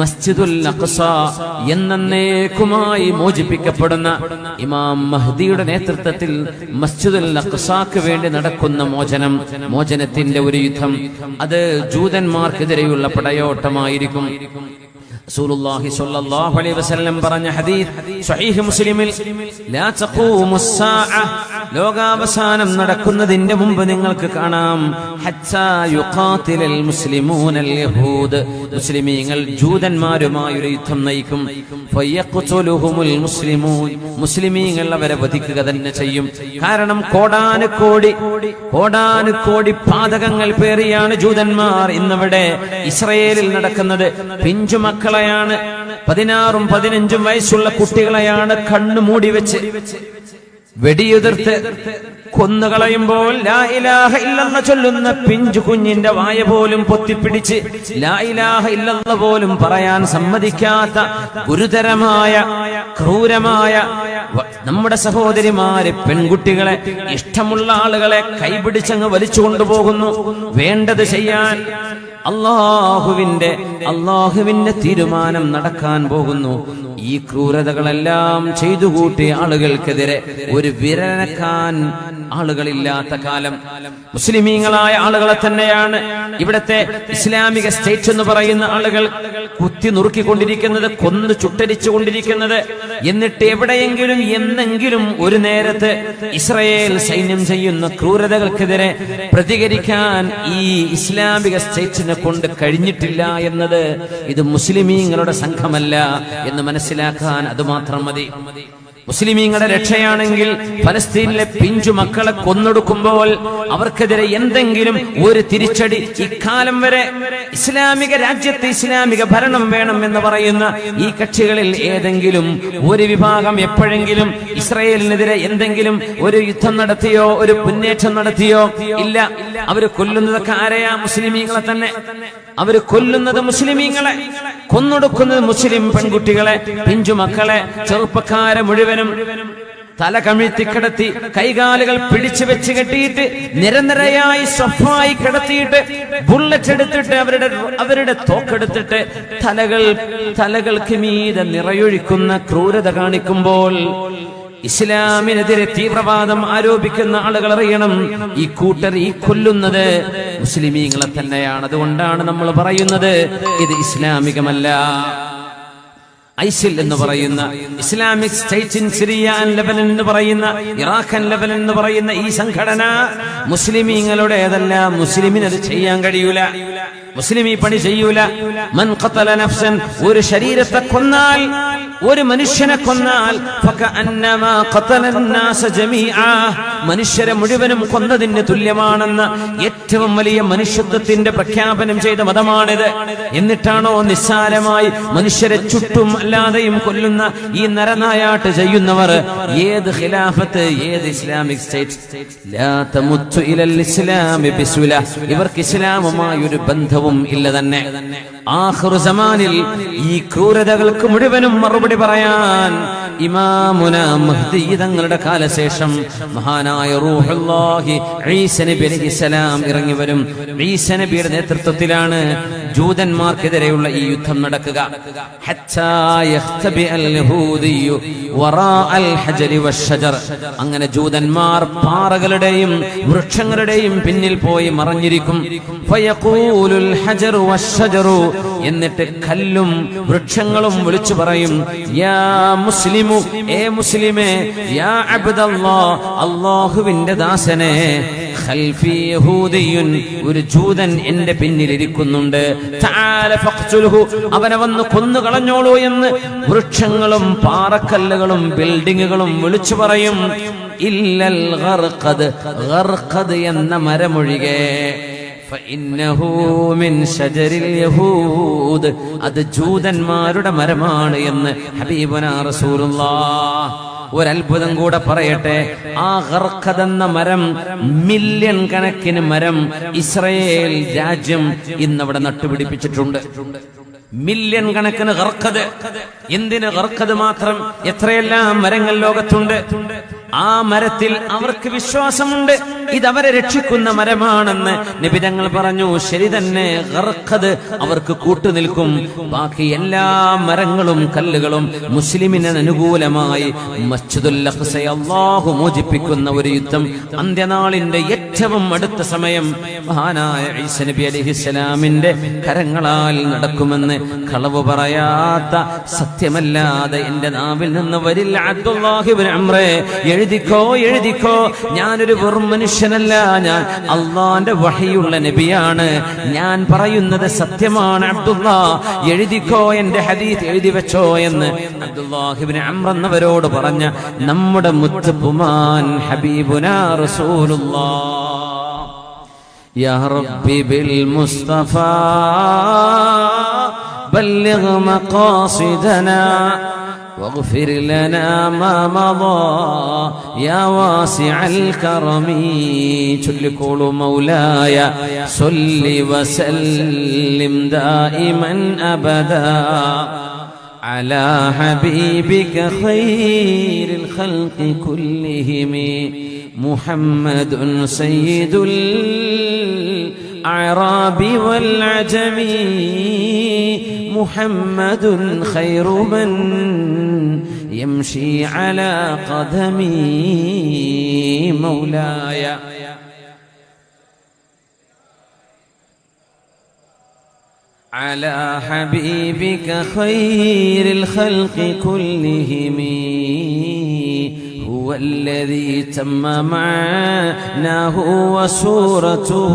മസ്ജിദുൽ അഖ്സ എന്നേക്കുമായി മോചിപ്പിക്കപ്പെടുന്ന ഇമാം മഹ്ദിയുടെ നേതൃത്വത്തിൽ മസ്ജിദുൽ അഖ്സാക്ക് വേണ്ടി നടക്കുന്ന മോചനം. മോചനത്തിന്റെ ഒരു യുദ്ധം. അത് ജൂതന്മാർക്കെതിരെയുള്ള പടയോട്ടമായിരിക്കും. റസൂലുള്ളാഹി സ്വല്ലല്ലാഹു അലൈഹി വസല്ലം പറഞ്ഞ ഹദീസ് സ്വഹീഹ് മുസ്ലിമിൽ ലാ തഖൂമുസ് സാഅ ലോകാവസാനം നടക്കുന്നതിന്റെ മുമ്പ് നിങ്ങൾക്ക് കാണാം. ഹത്താ യുഖാതിലൽ മുസ്ലിമൂനൽ യഹൂദ്. മുസ്ലിമീങ്ങൾ ജൂതന്മാരുമായി ഒരു യുദ്ധം നയിക്കും. ഫയഖ്തുലുഹുമുൽ മുസ്ലിമൂൻ. മുസ്ലിമീങ്ങൾ അവരെ വധിക്കുക തന്നെ ചെയ്യും. കാരണം കോടാനുകോടി കോടാനുകോടി പാതകങ്ങൾ പേറിയാണ് ജൂതന്മാർ ഇന്നിവിടെ ഇസ്രയേലിൽ നടക്കുന്നത്. പിഞ്ചുമക്കളെയാണ് പതിനാറും പതിനഞ്ചും വയസ്സുള്ള കുട്ടികളെയാണ് കണ്ണു മൂടി വെച്ച് വെടിയുതിർത്ത് കൊന്നുകളയുമ്പോൾ ലാ ഇലാഹ ഇല്ലെന്ന ചൊല്ലുന്ന പിഞ്ചു കുഞ്ഞിന്റെ വായ പോലും പൊത്തിപ്പിടിച്ച് ലാ ഇലാഹ ഇല്ലെന്ന പോലും പറയാൻ സമ്മതിക്കാത്ത ഗുരുതരമായ ക്രൂരമായ നമ്മുടെ സഹോദരിമാര് പെൺകുട്ടികളെ ഇഷ്ടമുള്ള ആളുകളെ കൈപിടിച്ചങ്ങ് വലിച്ചു കൊണ്ടുപോകുന്നു. വേണ്ടത് ചെയ്യാൻ അള്ളാഹുവിന്റെ അള്ളാഹുവിന്റെ തീരുമാനം നടക്കാൻ പോകുന്നു. ഈ ക്രൂരതകളെല്ലാം ചെയ്തു കൂട്ടിയ ആളുകൾക്കെതിരെ ഒരു വിരനക്കാൻ ആളുകളില്ലാത്ത കാലം. മുസ്ലിമീങ്ങളായ ആളുകളെ തന്നെയാണ് ഇവിടത്തെ ഇസ്ലാമിക സ്റ്റേറ്റ് എന്ന് പറയുന്ന ആളുകൾ കുത്തി നുറുക്കിക്കൊണ്ടിരിക്കുന്നത് കൊന്ന് ചുട്ടരിച്ചു കൊണ്ടിരിക്കുന്നത് എന്നിട്ട് എവിടെയെങ്കിലും എന്നെങ്കിലും ഒരു നേരത്ത് ഇസ്രയേൽ സൈന്യം ചെയ്യുന്ന ക്രൂരതകൾക്കെതിരെ പ്രതികരിക്കാൻ ഈ ഇസ്ലാമിക സ്റ്റേറ്റിനെ കൊണ്ട് കഴിഞ്ഞിട്ടില്ല എന്നത് ഇത് മുസ്ലിമീങ്ങളുടെ സംഘമല്ല എന്ന് മനസ്സിലാക്കാൻ അതുമാത്രം മതി. മുസ്ലിമീങ്ങളുടെ രക്ഷയാണെങ്കിൽ ഫലസ്തീനിലെ പിഞ്ചു മക്കളെ കൊന്നൊടുക്കുമ്പോൾ അവർക്കെതിരെ എന്തെങ്കിലും ഒരു തിരിച്ചടി ഇക്കാലം വരെ ഇസ്ലാമിക രാജ്യത്ത് ഇസ്ലാമിക ഭരണം വേണം എന്ന് പറയുന്ന ഈ കക്ഷികളിൽ ഏതെങ്കിലും ഒരു വിഭാഗം എപ്പോഴെങ്കിലും ഇസ്രയേലിനെതിരെ എന്തെങ്കിലും ഒരു യുദ്ധം നടത്തിയോ ഒരു മുന്നേറ്റം നടത്തിയോ? ഇല്ല. അവർ കൊല്ലുന്നതൊക്കെ ആരെയാ? മുസ്ലിമീങ്ങളെ തന്നെ. അവർ കൊല്ലുന്നത് മുസ്ലിമീങ്ങളെ. കൊന്നൊടുക്കുന്നത് മുസ്ലിം പെൺകുട്ടികളെ പിഞ്ചു മക്കളെ ചെറുപ്പക്കാരെ മുഴുവനും തല കമിഴ്ത്തി കിടത്തി കൈകാലുകൾ പിടിച്ചു വെച്ച് കെട്ടിയിട്ട് നിരന്തരയായി സഫായി കിടത്തിയിട്ട് ബുള്ളറ്റ് എടുത്തിട്ട് അവരുടെ അവരുടെ തോക്കെടുത്തിട്ട് തലകൾ തലകൾക്ക് മീതെ നിറയൊഴിക്കുന്ന ക്രൂരത കാണിക്കുമ്പോൾ ഇസ്ലാമിനെതിരെ തീവ്രവാദം ആരോപിക്കുന്ന ആളുകൾ അറിയണം. ഈ കൂട്ടർ ഈ കൊല്ലുന്നത് മുസ്ലിമീങ്ങളെ തന്നെയാണ്. അതുകൊണ്ടാണ് നമ്മൾ പറയുന്നത് ഇത് ഇസ്ലാമികമല്ല. ഐസിൽ എന്ന് പറയുന്ന Islamic state in Syria and Lebanon എന്ന് പറയുന്ന ഇറാഖൻ ലെബനൻ എന്ന് പറയുന്ന ഈ സംഘടന മുസ്ലിമീങ്ങളുടേതല്ല. മുസ്ലിമിന് അത് ചെയ്യാൻ കഴിയൂല. മുസ്ലിം ഈ പണി ചെയ്യൂല. മൻ ഖതല നഫ്സൻ ഒരു ശരീരത്തെ കൊന്നാൽ ഒരു മനുഷ്യനെ കൊന്നാൽ ഫകഅന്നമാ ഖതലന്നാസ ജമീഅ മനുഷ്യരെ മുഴുവനും കൊന്നതിന് തുല്യമാണെന്ന് ഏറ്റവും വലിയ മനുഷ്യത്വത്തിന്റെ പ്രഖ്യാപനം ചെയ്ത മതമാണിത്. എന്നിട്ടാണോ നിസ്സാരമായി മനുഷ്യരെ ചുട്ടും അല്ലാതെയും കൊല്ലുന്ന ഈ നരനായാട്ട് ചെയ്യുന്നവർ? ഏത് ഖിലാഫത്ത് ഏത് ഇസ്ലാമിക് സ്റ്റേറ്റ്? ഇവർക്ക് ഇസ്ലാമുമായി ഒരു ബന്ധവും ഇല്ല തന്നെ. ആഖിറു സമാനിൽ ഈ ക്രൂരതകൾക്ക് മുഴുവനും മറുപടി പറയാൻ ഇമാമുന മഹ്ദി തങ്ങളുടെ കാലശേഷം മഹാനായ റൂഹുല്ലാഹി ഈസ നബി അലൈഹിസ്സലാം ഇറങ്ങി വരും. ഈസ നബിയുടെ നേതൃത്വത്തിലാണ് ജൂതന്മാർക്കെതിരെയുള്ള ഈ യുദ്ധം നടക്കുക. അങ്ങനെ ജൂതന്മാർ പാറകളുടെയും വൃക്ഷങ്ങളുടെയും പിന്നിൽ പോയി മറഞ്ഞിരിക്കും. എന്നിട്ട് കല്ലും വൃക്ഷങ്ങളും വിളിച്ചു പറയും യാ മുസ്ലിമു ഏ മുസ്ലിമേ യാ അബ്ദല്ലാ അല്ലാഹുവിന്റെ ദാസനെ ഖൽഫി യഹൂദിയുൻ ഒരു ജൂതൻ എന്റെ പിന്നിൽ ഇരിക്കുന്നുണ്ട് തആല ഫഖ്തുൽഹു അവനെ വന്ന് കൊന്നു കളഞ്ഞോളൂ എന്ന് വൃക്ഷങ്ങളും പാറക്കല്ലുകളും ബിൽഡിങ്ങുകളും വിളിച്ചു പറയും. ഇല്ലൽ ഗർഖദ് ഗർഖദ് എന്ന മരമൊഴികെ. അത് ജൂതന്മാരുടെ മരമാണ് എന്ന് ഹബീബന ഒരത്ഭുതം കൂടെ പറയട്ടെ. ആ എന്ന മരം മില്യൺ കണക്കിന് മരം ഇസ്രയേൽ രാജ്യം ഇന്നവിടെ നട്ടുപിടിപ്പിച്ചിട്ടുണ്ട്. മില്യൺ കണക്കിന് ഹർക്കത് എന്തിന് ഹർക്കത് മാത്രം? എത്രയെല്ലാം മരങ്ങൾ ലോകത്തുണ്ട്? ആ മരത്തിൽ അവർക്ക് വിശ്വാസമുണ്ട്. ഇതവരെ രക്ഷിക്കുന്ന മരമാണെന്ന് നിബിതങ്ങൾ പറഞ്ഞു ശരി തന്നെ ഗർഖദ് അവർക്ക് കൂട്ടുനിൽക്കും ബാക്കി എല്ലാ മരങ്ങളും കല്ലുകളും മുസ്ലിമിന് അനുകൂലമായി മസ്ജിദുൽ അല്ലാഹു മോചിപ്പിക്കുന്ന ഒരു യുദ്ധം. അന്ത്യനാളിന്റെ ഏറ്റവും അടുത്ത സമയം മഹാനായ ഈസ നബി അലിഹിസ്സലാമിന്റെ കരങ്ങളാൽ നടക്കുമെന്ന് കളവ് പറയാത്ത സത്യമല്ലാതെ എന്റെ നാവിൽ നിന്ന് വരില്ല അബ്ദുല്ലാഹിബിൻ അമ്രേ എഴുതിക്കോ എഴുതിക്കോ ഞാനൊരു വെറും മനുഷ്യനല്ല ഞാൻ അള്ളാന്റെ വഹിയുള്ള നബിയാണ് ഞാൻ പറയുന്നത് സത്യമാണ് അബ്ദുള്ള എഴുതിക്കോ എന്റെ ഹദീത്ത് എഴുതി വെച്ചോ എന്ന് അബ്ദുല്ലാഹിബിൻ അമ്ര എന്നവരോട് പറഞ്ഞ നമ്മുടെ മുത്തുപുമാൻ ഹബീബുനാ റസൂലുള്ളാഹ് يا ربي بالمصطفى بلغ مقاصدنا واغفر لنا ما مضى يا واسع الكرم. تلكل مولاي صل وسلم دائما أبدا. على حبيبك خير الخلق كلهم. محمد سيد الأعراب والعجم محمد خير من يمشي على قدمي مولاي. على حبيبك خير الخلق كلهم. هو الذي تم معناه وسورته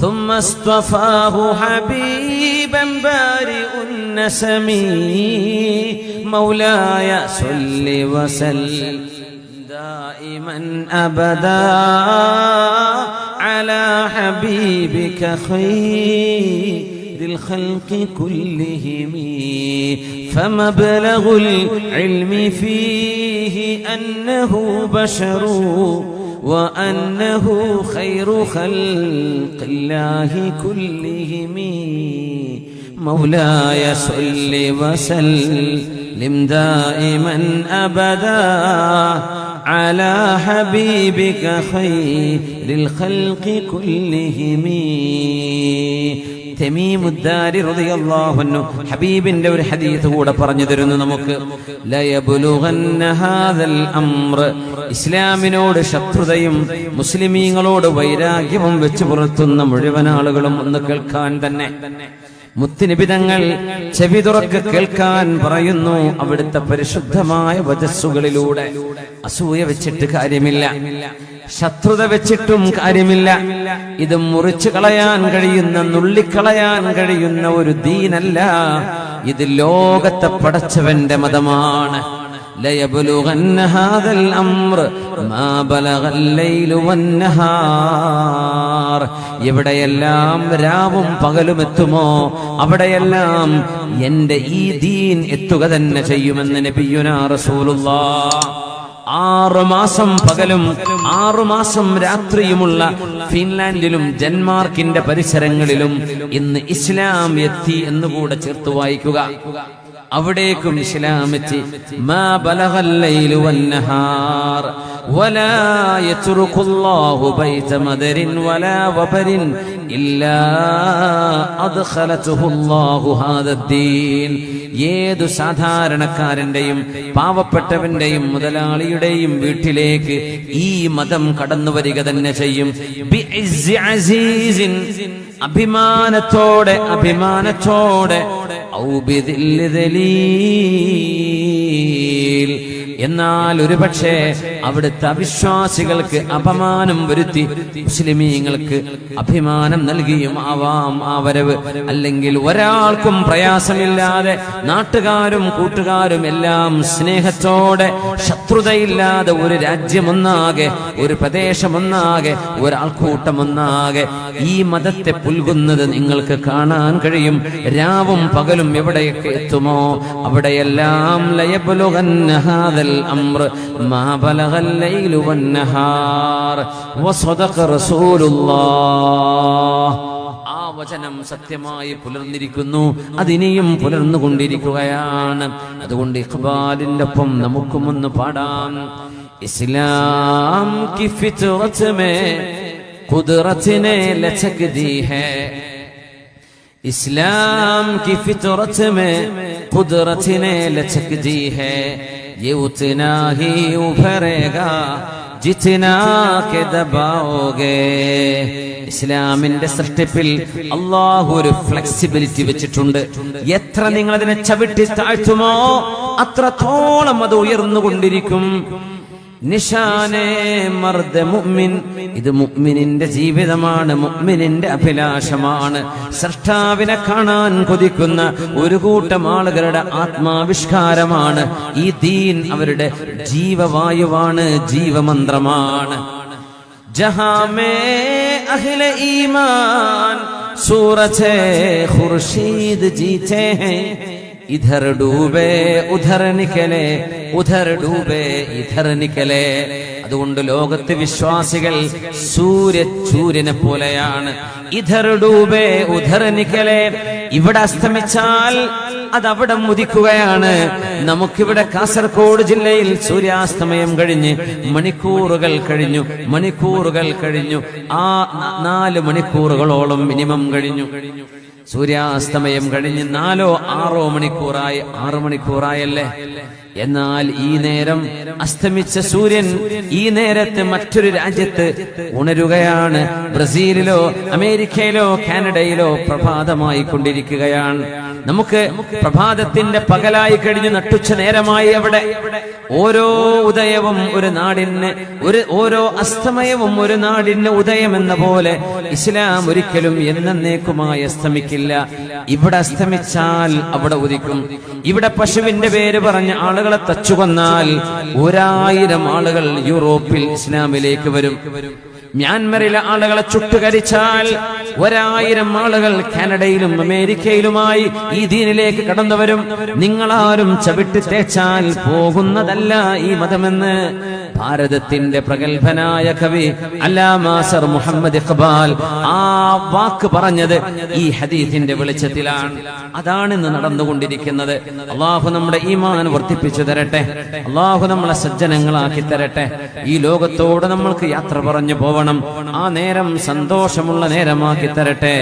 ثم اصطفاه حبيبا بارئ النسم. مولاي صل وسلم دائما أبدا على حبيبك خير الخلق كلهم. فمبلغ العلم فيه أنه بشر. وأنه خير خلق الله كلهم. مولاي صل وسلم دائما ابدا. على حبيبك خير الخلق كلهم തെമീമുദ്ദാരി റളിയല്ലാഹു അൻഹു ഹബീബിന്റെ ഒരു ഹദീസ് കൂടെ പറഞ്ഞു തരുന്നു നമുക്ക് ലയബ്ലുഗന്ന ഹാദൽ അംർ ഇസ്ലാമിനോട് ശത്രുതയും മുസ്ലിമീങ്ങളോട് വൈരാഗ്യവും വെച്ച് പുറത്തുന്ന മുഴുവൻ ആളുകളും ഒന്ന് കേൾക്കാൻ തന്നെ മുത്തുനിബിതങ്ങൾ ചെവി തുറക്ക് കേൾക്കാൻ പറയുന്നു. അവിടുത്തെ പരിശുദ്ധമായ വജസ്സുകളിലൂടെ അസൂയ വെച്ചിട്ട് കാര്യമില്ല. ശത്രുത വെച്ചിട്ടും കാര്യമില്ല. ഇത് മുറിച്ചു കളയാൻ കഴിയുന്ന നുള്ളിക്കളയാൻ കഴിയുന്ന ഒരു ദീനല്ല. ഇത് ലോകത്തെ പടച്ചവന്റെ മതമാണ്. ليبلغن هذا الأمر ما بلغ الليل والنهار എവിടെയെല്ലാം രാവും പകലും എത്തുമോ അവിടെയെല്ലാം എന്റെ ഈ ദീൻ എത്തുക തന്നെ ചെയ്യുമെന്ന് നബിയുന റസൂലുള്ളാഹ് ആറു മാസം പകലും ആറു മാസം രാത്രിയുമുള്ള ഫിൻലാൻഡിലും ഡെൻമാർക്കിന്റെ പരിസരങ്ങളിലും ഇന്ന് ഇസ്ലാം എത്തി എന്നുകൂടെ ചേർത്ത് വായിക്കുക അവിടേക്കും ഇസ്ലാം എത്തി മാ ബലഗൽ ലൈലു വന്നഹാർ വലാ യത്റുഖു അല്ലാഹു ബൈത മദരിൻ വലാ വബരിൻ ഏതു സാധാരണക്കാരന്റെയും പാവപ്പെട്ടവന്റെയും മുതലാളിയുടെയും വീട്ടിലേക്ക് ഈ മതം കടന്നു വരിക തന്നെ ചെയ്യും. അഭിമാനത്തോടെ അഭിമാനത്തോടെ. ഔ ദലീൽ. എന്നാൽ ഒരുപക്ഷെ അവിടുത്തെ അവിശ്വാസികൾക്ക് അപമാനം വരുത്തി മുസ്ലിമീങ്ങൾക്ക് അഭിമാനം നൽകിയും ആവാം ആ വരവ്. അല്ലെങ്കിൽ ഒരാൾക്കും പ്രയാസമില്ലാതെ നാട്ടുകാരും കൂട്ടുകാരും എല്ലാം സ്നേഹത്തോടെ ശത്രുതയില്ലാതെ ഒരു രാജ്യമൊന്നാകെ ഒരു പ്രദേശമൊന്നാകെ ഒരാൾക്കൂട്ടമൊന്നാകെ ഈ മതത്തെ പുൽകുന്നത് നിങ്ങൾക്ക് കാണാൻ കഴിയും. രാവും പകലും എവിടെയൊക്കെ എത്തുമോ? അവിടെയെല്ലാം ലയപുലുകൻ വചനം സത്യമായി പുലർന്നിരിക്കുന്നു. അതിനെയും പുലർന്നുകൊണ്ടിരിക്കുകയാണ്. അതുകൊണ്ട് ഇഖ്ബാലിന്റെ ഒപ്പം നമുക്കും ഒന്ന് പാടാം. ഇസ്ലാം കി ഫിത്റത്ത് മേ ഹേ. ഇസ്ലാം കി ഫിത്റത്ത് മേ കുദറത്തിനെ ലചക് ഹേ. ये उतना ही उभरेगा जितना ജിത്നാ കെതബാവോകേ ഇസ്ലാമിന്റെ സൃഷ്ടിപ്പിൽ അള്ളാഹു ഒരു ഫ്ലെക്സിബിലിറ്റി വെച്ചിട്ടുണ്ട്. എത്ര നിങ്ങൾ അതിനെ ചവിട്ടി താഴ്ത്തുമോ അത്രത്തോളം അത് ഉയർന്നുകൊണ്ടിരിക്കും. നിഷാനേ മർദ്ദ മുഅ്മിൻ. ഇത് മുഅ്മിനിന്റെ ജീവിതമാണ് മുഅ്മിനിന്റെ അഭിലാഷമാണ്. സൃഷ്ടാവിനെ കാണാൻ കൊതിക്കുന്ന ഒരു കൂട്ടം ആളുകളുടെ ആത്മാവിഷ്കാരമാണ്. ഈ ദീൻ അവരുടെ ജീവവായുവാണ് ജീവമന്ത്രമാണ്. ജഹാമേ അഖില ഈമാൻ. സൂറജ് ഖുർഷീദ് ജീത്തെ हैं ഇധർ ഡൂബേ उधर निकले ഉധർ ഡൂബേ ഇധർ നിക്കലേ അതുകൊണ്ട് ലോകത്ത് വിശ്വാസികൾ സൂര്യ സൂര്യനെ പോലെയാണ്. ഇധർ ഡൂബേ ഉധർ നിക്കലെ ഇവിടെ അസ്തമിച്ചാൽ അത് അവിടെ മുതിക്കുകയാണ് നമുക്കിവിടെ കാസർഗോഡ് ജില്ലയിൽ സൂര്യാസ്തമയം കഴിഞ്ഞ് മണിക്കൂറുകൾ കഴിഞ്ഞു മണിക്കൂറുകൾ കഴിഞ്ഞു. ആ നാല് മണിക്കൂറുകളോളം മിനിമം കഴിഞ്ഞു. സൂര്യാസ്തമയം കഴിഞ്ഞ് നാലോ ആറോ മണിക്കൂറായി ആറു മണിക്കൂറായല്ലേ? എന്നാൽ ഈ നേരം അസ്തമിച്ച സൂര്യൻ ഈ നേരത്തെ മറ്റൊരു രാജ്യത്ത് ഉണരുകയാണ്. ബ്രസീലിലോ അമേരിക്കയിലോ കാനഡയിലോ പ്രഭാതമായി കൊണ്ടിരിക്കുകയാണ് നമുക്ക് പ്രഭാതത്തിന്റെ പകലായി കഴിഞ്ഞ് നട്ടുച്ച നേരമായി അവിടെ ഓരോ ഉദയവും ഒരു നാടിന് ഒരു ഓരോ അസ്തമയവും ഒരു നാടിന് ഉദയം എന്ന പോലെ ഇസ്ലാം ഒരിക്കലും എന്നേക്കുമായി അസ്തമിക്കില്ല. ഇവിടെ അസ്തമിച്ചാൽ അവിടെ ഉദിക്കും. ഇവിടെ പശുവിന്റെ പേര് പറഞ്ഞ ആളുകളെ തച്ചുകൊന്നാൽ ഒരായിരം ആളുകൾ യൂറോപ്പിൽ ഇസ്ലാമിലേക്ക് വരും. മ്യാൻമറിലെ ആളുകളെ ചുട്ടുകരിച്ചാൽ ഒരായിരം ആളുകൾ കാനഡയിലും അമേരിക്കയിലുമായി ഈ ദീനിലേക്ക് കടന്നുവരും. നിങ്ങളാരും ചവിട്ടി തേച്ചാൽ പോകുന്നതല്ല ഈ മതമെന്ന് ഭാരതത്തിന്റെ പ്രഗത്ഭനായ കവി അല്ലാമാസർ മുഹമ്മദ് ഇഖ്ബാൽ ആ വാക്ക് പറഞ്ഞത് ഈ ഹദീസിന്റെ വെളിച്ചത്തിലാണ്. അതാണ് ഇന്ന് നടന്നുകൊണ്ടിരിക്കുന്നത്. അള്ളാഹു നമ്മുടെ ഈമാൻ വർദ്ധിപ്പിച്ചു തരട്ടെ. അള്ളാഹു നമ്മളെ സജ്ജനങ്ങളാക്കി തരട്ടെ. ഈ ലോകത്തോട് നമ്മൾക്ക് യാത്ര പറഞ്ഞു പോവണം. ആ നേരം സന്തോഷമുള്ള നേരമാക്കി തരട്ടെ.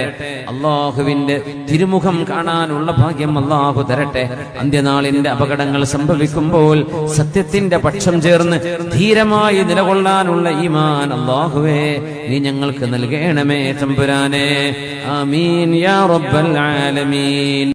അള്ളാഹുവിന്റെ തിരുമുഖം കാണാനുള്ള ഭാഗ്യം അള്ളാഹു തരട്ടെ. അന്ത്യനാളിന്റെ അപകടങ്ങൾ സംഭവിക്കുമ്പോൾ സത്യത്തിന്റെ പക്ഷം ചേർന്ന് ധീരമായി നിലകൊള്ളാനുള്ള ഈമാൻ അള്ളാഹുവേ നീ ഞങ്ങൾക്ക് നൽകേണമേ തമ്പുരാനെ. ആമീൻ യാ റബ്ബൽ ആലമീൻ.